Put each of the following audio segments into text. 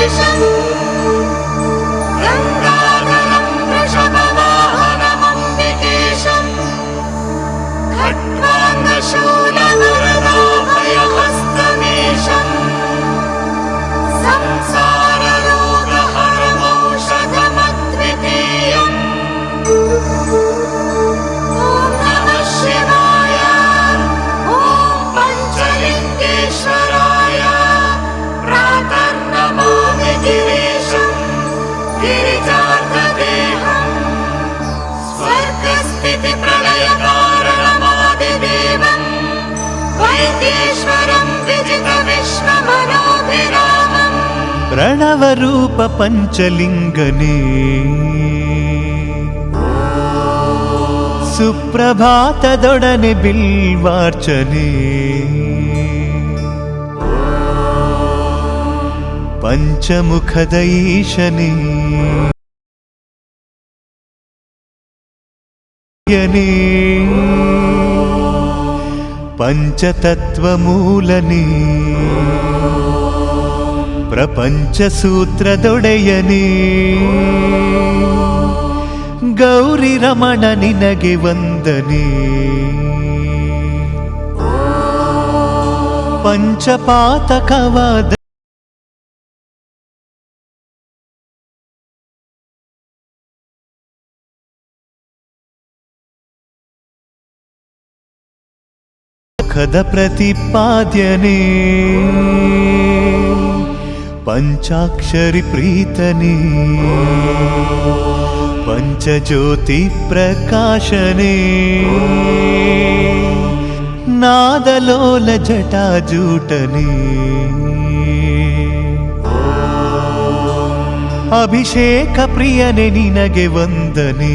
Deixa-nos प्रणवरूप पञ्चलिङ्गने सुप्रभातदोडने बिल्वार्चने पञ्चमुखदैशने यने ಪಂಚತತ್ವಮೂಲನೇ ಪ್ರಪಂಚಸೂತ್ರದೊಡೆಯನೇ. Gauri Ramana ನಿನಗೆ ವಂದನೆ. ಪಂಚಪಾತಕವಾದ पदप्रतिपाद्यने पञ्चाक्षरिप्रीतने पञ्चज्योतिप्रकाशने नादलोलजटाजूटने अभिषेकप्रियने निनगे वन्दने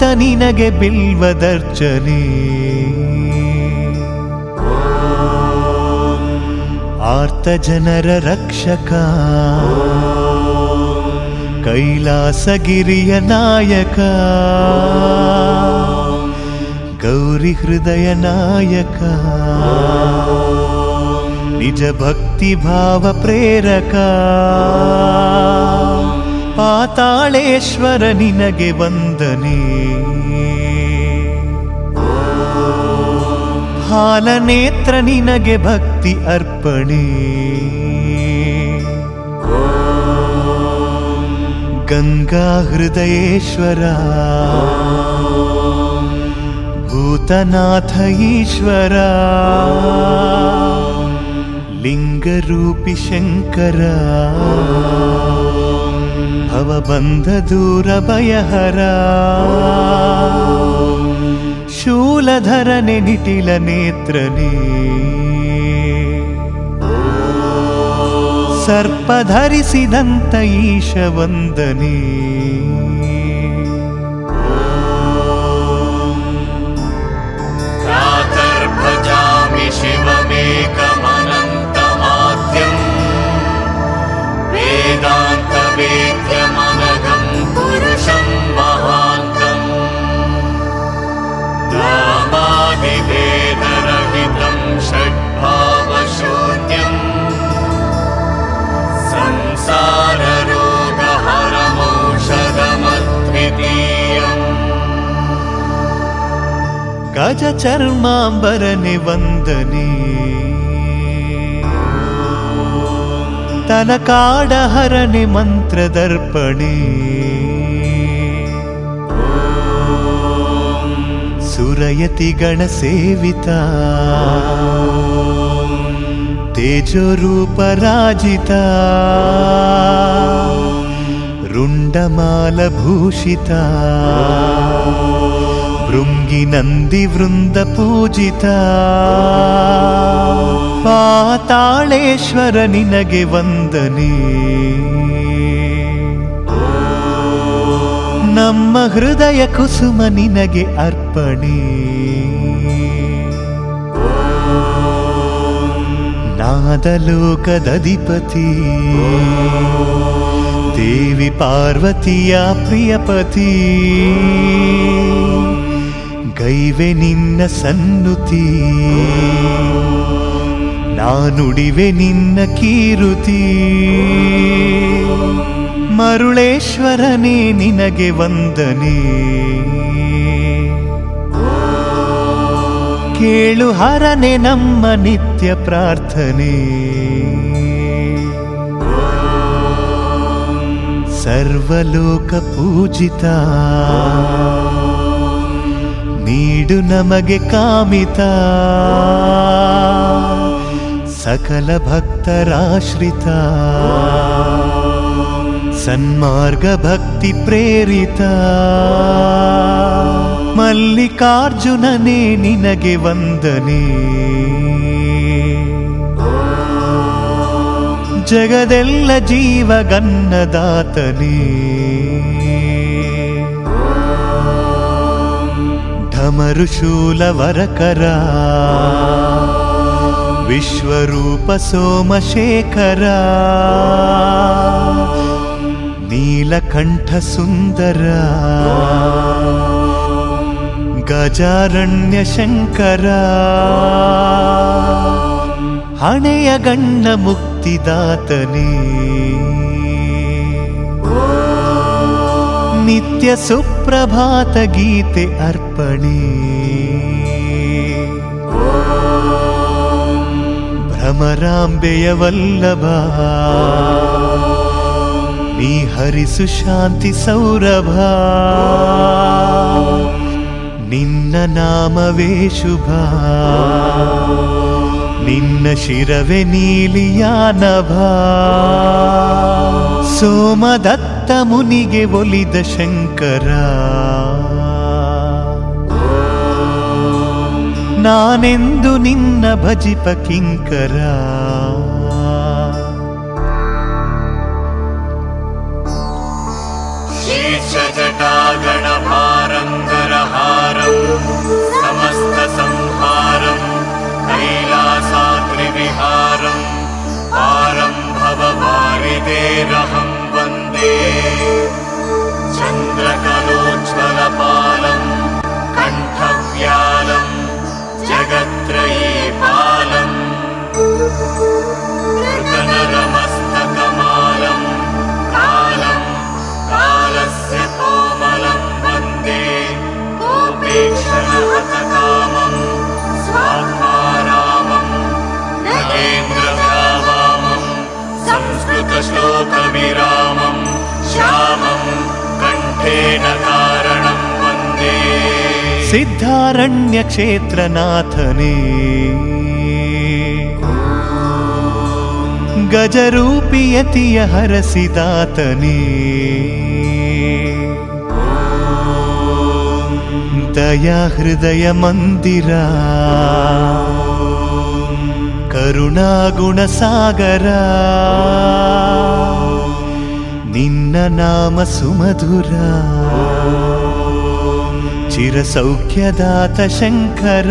ಕಾವೇರಿ ತೀರ ಮಂದಿರ ಅರ್ಕೇಶ್ವರನೇ ನಿನಗೆ ವಂದನೆ ಸರ್ವಶಕ್ತ ನಿನಗೆ ಬಿಲ್ವದರ್ಚನೆ ಆರ್ತ ಜನರ ರಕ್ಷಕ ಕೈಲಾಸಗಿರಿಯ ನಾಯಕ ಗೌರಿ ಹೃದಯ ನಾಯಕ ನಿಜ ಭಕ್ತಿ ಭಾವ ಪ್ರೇರಕ ಪಾತಾಳೇಶ್ವರ ನಿನಗೆ ವಂದನೆ. ಹಾಲನೇತ್ರ ನಿನಗೆ ಭಕ್ತಿ ಅರ್ಪಣೆ. ಗಂಗಾ ಹೃದಯೇಶ್ವರ. ಭೂತನಾಥ ಈಶ್ವರ. ಲಿಂಗರೂಪಿ ಶಂಕರ. भवबन्धदूरभयहरा। शूलधरने निटिलनेत्रने। सर्पधरिसिदन्त ईशवन्दने प्रातर्भजामि शिवमेक ಗಜ ಚರ್ಮಾಂಬರನೆ ವಂದನೆ ತಲಕಾಡ ಹರನೆ ಮಂತ್ರದರ್ಪಣೆ ಸುರಯತಿ ಗಣ ಸೇವಿತ ತೇಜೋರೂಪ ರಾಜಿತ ರುಂಡಮಾಲ ಭೂಷಿತ ಭೃಂಗಿ ನಂದಿ ವೃಂದ ಪೂಜಿತ. ಪಾತಾಳೇಶ್ವರ ನಿನಗೆ ವಂದನೆ. ನಮ್ಮ ಹೃದಯ ಕುಸುಮ ನಿನಗೆ ಅರ್ಪಣೆ. ನಾದಲೋಕದಧಿಪತಿ ದೇವಿ ಪಾರ್ವತಿಯ ಪ್ರಿಯಪತಿ. ಗೈವೆ ನಿನ್ನ ಸನ್ನುತಿ. ನಾನುಡಿವೆ ನಿನ್ನ ಕೀರುತಿ. ಮರುಳೇಶ್ವರನೇ, ನಿನಗೆ ವಂದನೆ. ಕೇಳು ಹರನೆ ನಮ್ಮ ನಿತ್ಯ ಪ್ರಾರ್ಥನೆ. ಸರ್ವಲೋಕ ಪೂಜಿತ. ನೀಡು ನಮಗೆ ಕಾಮಿತ. ಸಕಲ ಭಕ್ತರಾಶ್ರಿತ. ಸನ್ಮಾರ್ಗ ಭಕ್ತಿ ಪ್ರೇರಿತ. ಮಲ್ಲಿಕಾರ್ಜುನನೇ ನಿನಗೆ ವಂದನೆ. ಜಗದೆಲ್ಲ ಜೀವಗನ್ನದಾತನೇ. ಢಮರು ಶೂಲವರಕರ ವಿಶ್ವರೂಪ ಸೋಮಶೇಖರ. ನೀಲಕಂಠ ಸುಂದರ ಗಜಾರಣ್ಯ ಶಂಕರ ಹಣೆಯ ಗಣ್ಣ ಮುಕ್ತಿದಾತನೇ. ನಿತ್ಯ ಸುಪ್ರಭಾತ ಗೀತೆ ಅರ್ಪಣೆ. ಭ್ರಮರಾಂಬೆಯ ವಲ್ಲಭ ನೀ ಹರಿಸು ಶಾಂತಿ ಸೌರಭ. ನಿನ್ನ ನಾಮವೇ ಶುಭ. ನಿನ್ನ ಶಿರವೆ ನೀಲಿಯಾನಭ. ಸೋಮದತ್ತ ಮುನಿಗೆ ಒಲಿದ ಶಂಕರ ನಾನೆಂದು ನಿನ್ನ ಭಜಿಪ ಕಿಂಕರ शीर्षजटागणभारङ्गरहारम् समस्तसंहारम् कैलासाद्रिविहारम् पारं भववारिदेरहं वन्दे चन्द्रकलोज्ज्वलपालम् कण्ठव्यालम् जगत्त्रयीपालम् कृतनरमस्तकमालम् कालम् कालस्य कोमलं वन्दे गोपेक्षणहतकामम् स्वात्मारामम् नगेन्द्रव्यावामम् संस्कृतश्लोकविरामम् श्यामम् तेन कारणं वन्दे। सिद्धारण्यक्षेत्रनाथने। गजरूपीयतियहरसिदाथने दया हृदयमन्दिरा करुणागुणसागरा। ನಿನ್ನ ನಾಮ ಸುಮಧುರ. ಚಿರಸೌಖ್ಯದಾತ ಶಂಕರ.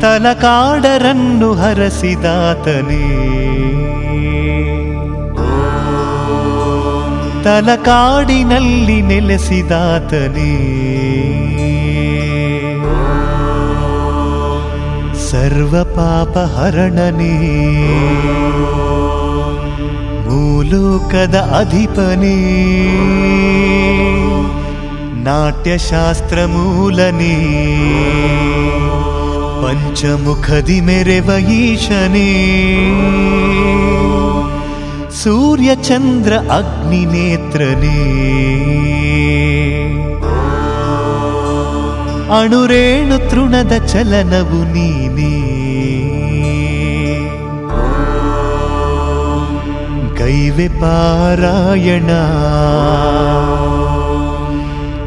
ತಲಕಾಡರನ್ನು ಹರಸಿದಾತನೇ. ತಲಕಾಡಿನಲ್ಲಿ ನೆಲೆಸಿದಾತನೇ. ಸರ್ವ ಪಾಪ ಹರಣನೇ. ಭೂಲೋಕದ ಅಧಿಪನೇ. ನಾಟ್ಯಶಾಸ್ತ್ರ ಮೂಲನೇ. ಪಂಚಮುಖದಿ ಮೆರೆವ ಈಶನೇ. ಸೂರ್ಯಚಂದ್ರ ಅಗ್ನಿ ನೇತ್ರನೇ. ಅಣುರೇಣು ತೃಣದ ಚಲನವು ನೀನೇ. ಗೈವೆ ಪಾರಾಯಣ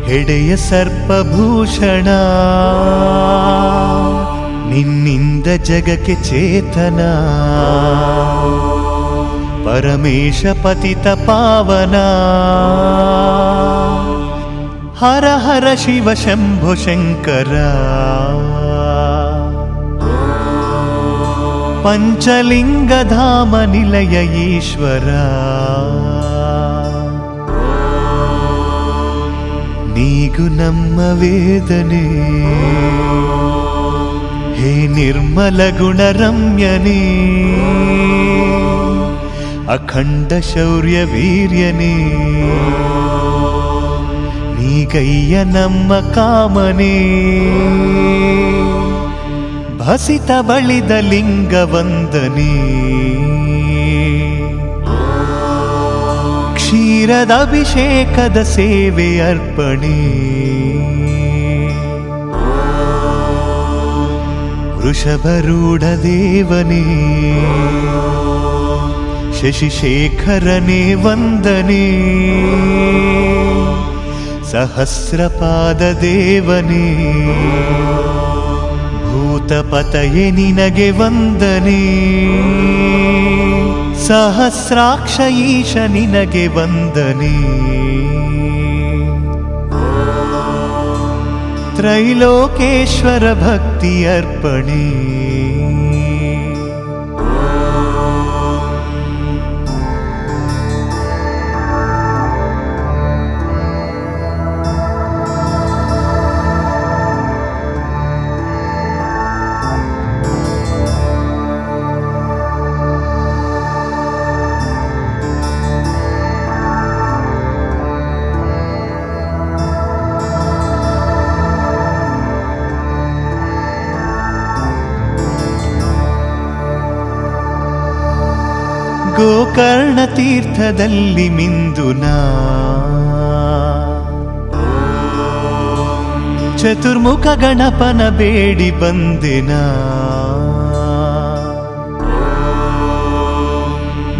ಹೆಡೆಯ ಸರ್ಪಭೂಷಣ ನಿನ್ನಿಂದ ಜಗಕ್ಕೆ ಚೇತನ ಪರಮೇಶ ಪತಿತ ಪಾವನ ಹರ ಹರ ಶಿವ ಶಂಭು ಶಂಕರ पञ्चलिङ्गधाम निलय ईश्वरा नीगु नम्म वेदने हे निर्मलगुणरम्यने अखण्डशौर्यवीर्यने नीगय्य नम्म कामने ಭಸಿತ ಬಳಿದ ಲಿಂಗ ವಂದನೆ ಕ್ಷೀರದ ಅಭಿಷೇಕದ ಸೇವೆ ಅರ್ಪಣೆ. ವೃಷಭರೂಢ ದೇವನೇ. ಶಶಿಶೇಖರನೇ ವಂದನೆ. ಸಹಸ್ರಪಾದ ದೇವನೇ. ಭೂತಪತಯೇ ನಿನಗೆ ವಂದನೆ ಸಹಸ್ರಾಕ್ಷ ಈಶ ನಿನಗೆ ವಂದನೆ ತ್ರೈಲೋಕೇಶ್ವರ ಭಕ್ತಿ ಅರ್ಪಣೆ ಮಿಂದು ಮಿಂದುನಾ ಚತುರ್ಮುಖ ಗಣಪನ ಬೇಡಿ ಬಂದೆನಾ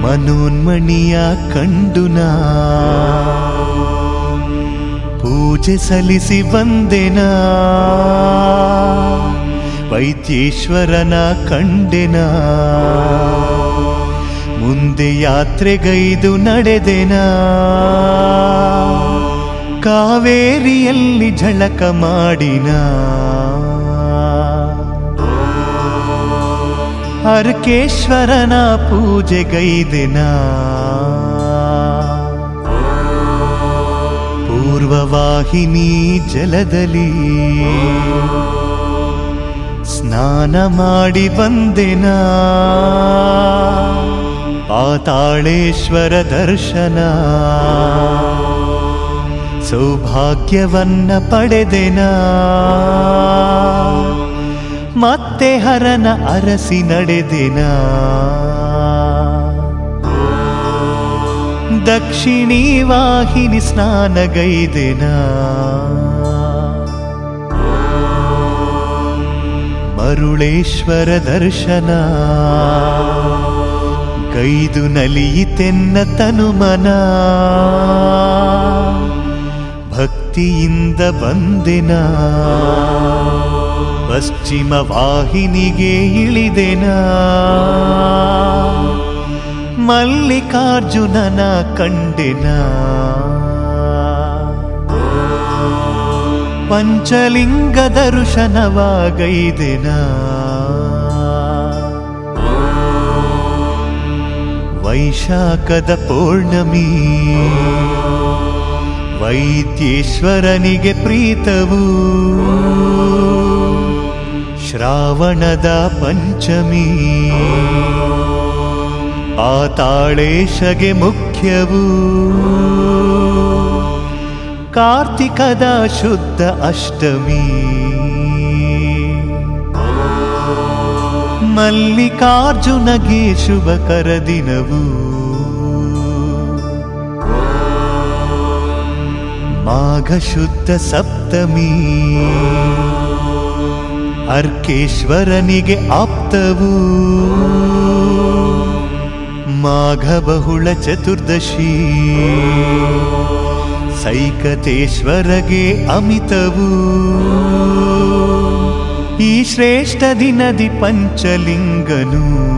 ಮನೋನ್ಮಣಿಯ ಕಂಡುನಾ ಪೂಜೆ ಸಲ್ಲಿಸಿ ಬಂದೆನ ವೈದ್ಯೇಶ್ವರನ ಕಂಡೆನಾ ಮುಂದೆ ಯಾತ್ರೆಗೈದು ನಡೆದೆನಾ? ಕಾವೇರಿಯಲ್ಲಿ ಝಳಕ ಮಾಡಿನ? ಹರಕೇಶ್ವರನ ಪೂಜೆಗೈದೆನ? ಪೂರ್ವವಾಹಿನಿ ಜಲದಲ್ಲಿ ಸ್ನಾನ ಮಾಡಿ ಬಂದೆನಾ? ಪಾತಾಳೇಶ್ವರ ದರ್ಶನ. ಸೌಭಾಗ್ಯವನ್ನ ಪಡೆದೆನ. ಮತ್ತೆ ಹರನ ಅರಸಿ ನಡೆದೆನ. ದಕ್ಷಿಣಿ ವಾಹಿನಿ ಸ್ನಾನಗೈದೆನಾ. ಮರುಳೇಶ್ವರ ದರ್ಶನ. ಗೈದು ನಲಿಯಿತೆನ್ನ ತನುಮನ. ಭಕ್ತಿಯಿಂದ ಬಂದೆನ. ಪಶ್ಚಿಮ ವಾಹಿನಿಗೆ ಇಳಿದೆನ. ಮಲ್ಲಿಕಾರ್ಜುನನ ಕಂಡೆನ. ಪಂಚಲಿಂಗ ದರ್ಶನವಾಗೈದೆನ ವೈಶಾಖದ ಪೌರ್ಣಮಿ. ವೈದ್ಯೇಶ್ವರನಿಗೆ ಪ್ರೀತವು. ಶ್ರಾವಣದ ಪಂಚಮಿ. ಪಾತಾಳೇಶಗೆ ಮುಖ್ಯವು. ಕಾರ್ತಿಕದ ಶುದ್ಧ ಅಷ್ಟಮಿ. ಮಲ್ಲಿಕಾರ್ಜುನಗೆ ಶುಭ ಕರದಿನವು. ಮಾಘ ಶುದ್ಧ ಸಪ್ತಮಿ. ಅರ್ಕೇಶ್ವರನಿಗೆ ಆಪ್ತವು. ಮಾಘ ಬಹುಳ ಚತುರ್ದಶಿ. ಸೈಕತೇಶ್ವರಗೆ ಅಮಿತವು. ಈ ಶ್ರೇಷ್ಠ ದಿನದಿ ಪಂಚಲಿಂಗನು.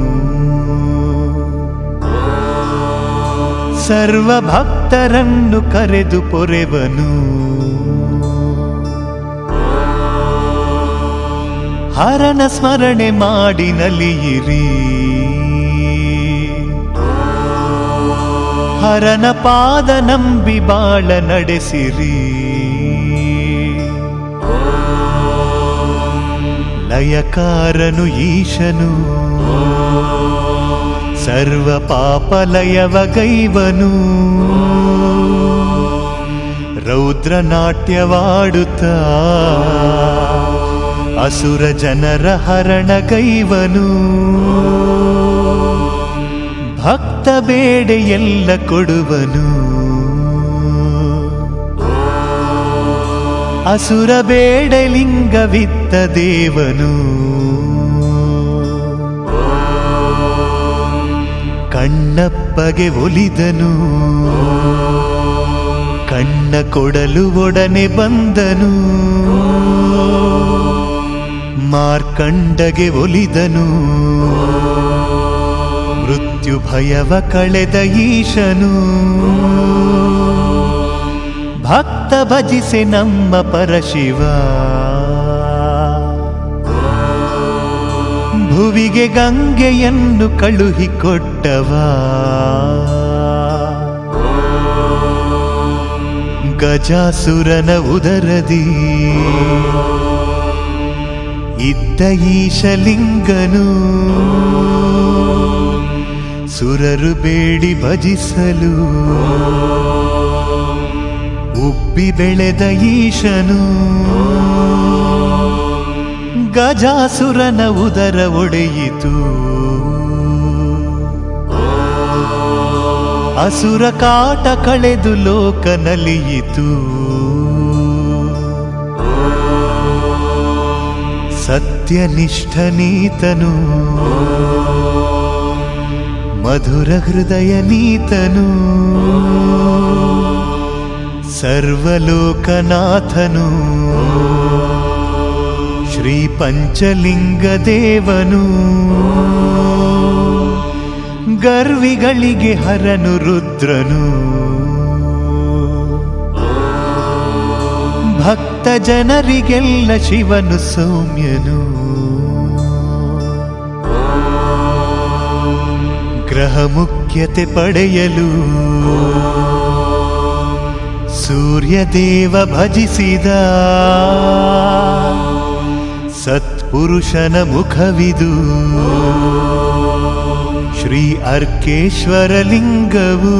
ಸರ್ವ ಭಕ್ತರನ್ನು ಕರೆದು ಪೊರೆವನು. ಹರನ ಸ್ಮರಣೆ ಮಾಡಿ ನಲಿಯಿರಿ ಹರನ ಪಾದ ನಂಬಿ ಬಾಳ ನಡೆಸಿರಿ. ಲಯಕಾರನು ಈಶನು. ಸರ್ವ ಪಾಪ ಲಯವ ಗೈವನು ರೌದ್ರ ನಾಟ್ಯವಾಡುತ್ತಾ ಅಸುರ ಜನರ ಹರಣಗೈವನು ಭಕ್ತ ಬೇಡೆಯೆಲ್ಲ ಕೊಡುವನು. ಅಸುರ ಬೇಡಲಿಂಗವಿತ್ತ ದೇವನು. ಕಣ್ಣಪ್ಪಗೆ ಒಲಿದನು. ಕಣ್ಣ ಕೊಡಲು ಒಡನೆ ಬಂದನು. ಮಾರ್ಕಂಡಗೆ ಒಲಿದನು. ಮೃತ್ಯು ಭಯವ ಕಳೆದ ಈಶನು. ಭಕ್ತ ಭಜಿಸಿ ನಮ್ಮ ಪರಶಿವ. ಭುವಿಗೆ ಗಂಗೆಯನ್ನು ಕಳುಹಿಕೊಟ್ಟವ. ಗಜಾಸುರನ ಉದರದಿ. ಇದ್ದ ಈಶಲಿಂಗನು. ಸುರರು ಬೇಡಿ ಭಜಿಸಲು. ಉಬ್ಬಿ ಬೆಳೆದ ಈಶನು. ಗಜಾಸುರನ ಉದರ ಒಡೆಯಿತು. ಅಸುರ ಕಾಟ ಕಳೆದು ಲೋಕ ನಲಿಯಿತು. ಸತ್ಯನಿಷ್ಠನೀತನು ಮಧುರ ಹೃದಯ ನೀತನು. ಸರ್ವಲೋಕನಾಥನು. ಶ್ರೀ ಪಂಚಲಿಂಗ ದೇವನು ಗರ್ವಿಗಳಿಗೆ ಹರನು ರುದ್ರನು. ಭಕ್ತ ಜನರಿಗೆಲ್ಲ ಶಿವನು ಸೌಮ್ಯನು. ಗ್ರಹ ಮುಖ್ಯತೆ ಪಡೆಯಲು. ಸೂರ್ಯದೇವ ಭಜಿಸಿದ ಸತ್ಪುರುಷನ ಮುಖವಿದು. ಶ್ರೀ ಅರ್ಕೇಶ್ವರ ಲಿಂಗವು.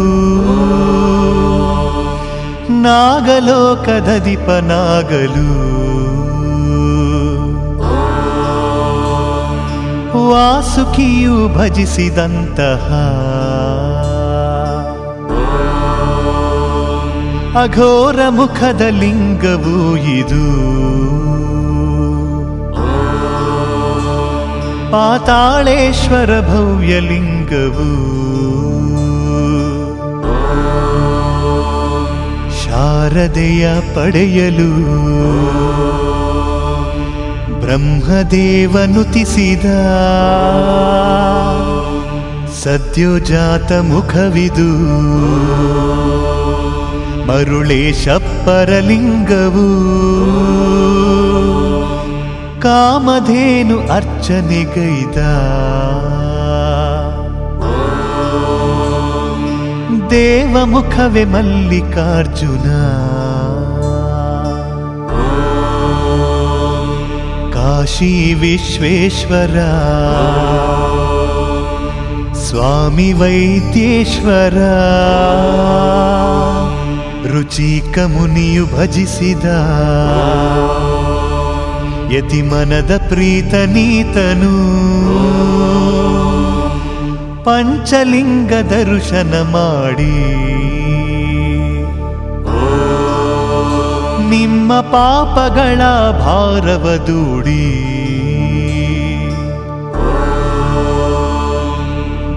ನಾಗಲೋಕದಧಿಪನಾಗಲು ವಾಸುಕಿಯು ಭಜಿಸಿದಂತಹ ಅಘೋರ ಮುಖದ ಲಿಂಗವು ಇದು. ಪಾತಾಳೇಶ್ವರ ಭವ್ಯ ಲಿಂಗವು. ಶಾರದೆಯ ಪಡೆಯಲು ಬ್ರಹ್ಮದೇವನುತಿಸಿದ ಸದ್ಯೋಜಾತ ಮುಖವಿದು. ಮರುಳೇಶಪ್ಪರ ಲಿಂಗವು ಕಾಮಧೇನು ಅರ್ಚನೆಗೈದ ದೇವ ಮುಖವೇ ಮಲ್ಲಿಕಾರ್ಜುನ ಕಾಶಿ ವಿಶ್ವೇಶ್ವರ ಸ್ವಾಮಿ ವೈದ್ಯೇಶ್ವರ ರುಚಿಕ ಮುನಿಯು ಭಜಿಸಿದ. ಯತಿ ಮನದ ಪ್ರೀತ ನೀತನು. ಪಂಚಲಿಂಗ ದರ್ಶನ ಮಾಡಿ. ನಿಮ್ಮ ಪಾಪಗಳ ಭಾರವ ದೂಡಿ.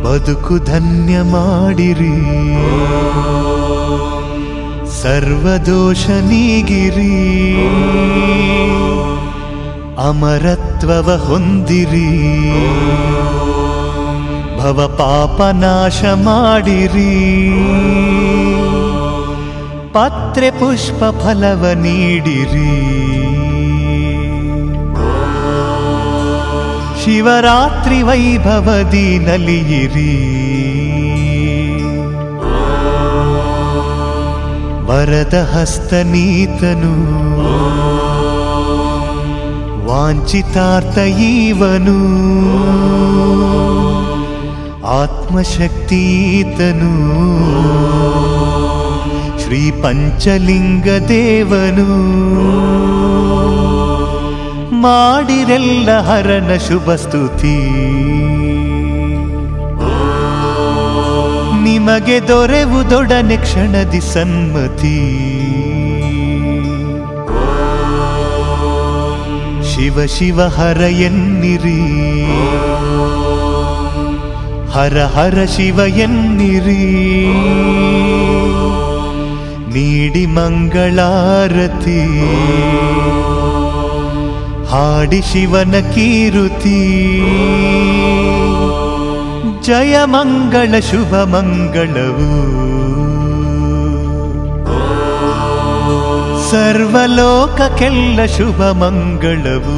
ಬದುಕು ಧನ್ಯ ಮಾಡಿರಿ. ಸರ್ವದೋಷ ನೀಗಿರಿ ಅಮರತ್ವವ ಹೊಂದಿರಿ ಭವ ಪಾಪ ನಾಶ ಮಾಡಿರಿ ಪತ್ರೆ ಪುಷ್ಪ ಫಲವ ನೀಡಿರಿ ಶಿವರಾತ್ರಿ ವೈಭವದಿ ನಲಿಯಿರಿ ವರದ ಹಸ್ತನೀತನು ವಾಂಚಿತಾರ್ಥ ಈವನು. ಆತ್ಮಶಕ್ತೀತನು ಶ್ರೀ ಪಂಚಲಿಂಗ ದೇವನು. ಮಾಡಿರೆಲ್ಲ ಹರನ ಶುಭ ನಿಮಗೆ ದೊರೆವುದೊಡನೆ ಕ್ಷಣದಿ ಸನ್ಮತಿ. ಶಿವ ಶಿವ ಹರ ಎನ್ನಿರಿ. ಹರ ಹರ ಶಿವ ಎನ್ನಿರಿ. ನೀಡಿ ಮಂಗಳಾರತಿ. ಹಾಡಿ ಶಿವನ ಕೀರುತಿ. ಜಯ ಮಂಗಳ ಶುಭ ಮಂಗಳವು ಸರ್ವಲೋಕಕ್ಕೆಲ್ಲ ಶುಭ ಮಂಗಳವು